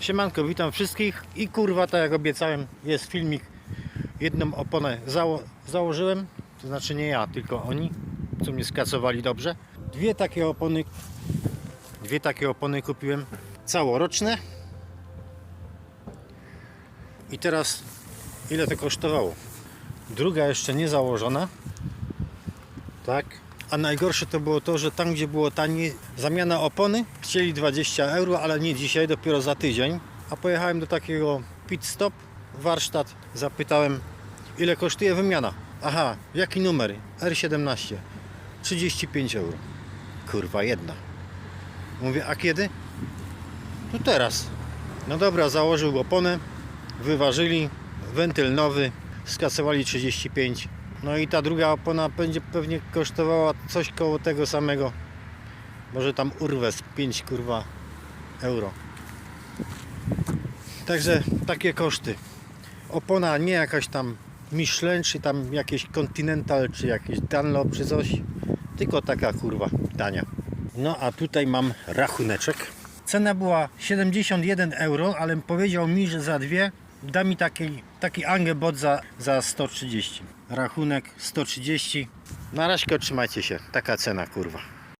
Siemanko, witam wszystkich i kurwa, tak jak obiecałem, jest filmik. Jedną oponę zało założyłem, to znaczy nie ja, tylko oni, co mnie skasowali dobrze. Dwie takie opony, dwie takie opony kupiłem, całoroczne. I teraz ile to kosztowało? Druga jeszcze nie założona. Tak. A najgorsze to było to, że tam gdzie było taniej zamiana opony, chcieli 20 euro, ale nie dzisiaj, dopiero za tydzień. A pojechałem do takiego pit stop, warsztat, zapytałem ile kosztuje wymiana. Aha, jaki numer? R17. 35 euro. Kurwa, jedna. Mówię, a kiedy? No teraz. No dobra, założył oponę, wyważyli, wentyl nowy, skasowali 35. No i ta druga opona będzie pewnie kosztowała coś koło tego samego. Może tam urwę z 5 kurwa euro. Także takie koszty. Opona nie jakaś tam Michelin, czy tam jakieś Continental, czy jakieś Dunlop, czy coś. Tylko taka kurwa tania. No a tutaj mam rachuneczek. Cena była 71 euro, ale powiedział mi, że za dwie da mi taki, taki Angebot za, za 130. Rachunek 130. Na razie trzymajcie się. Taka cena kurwa.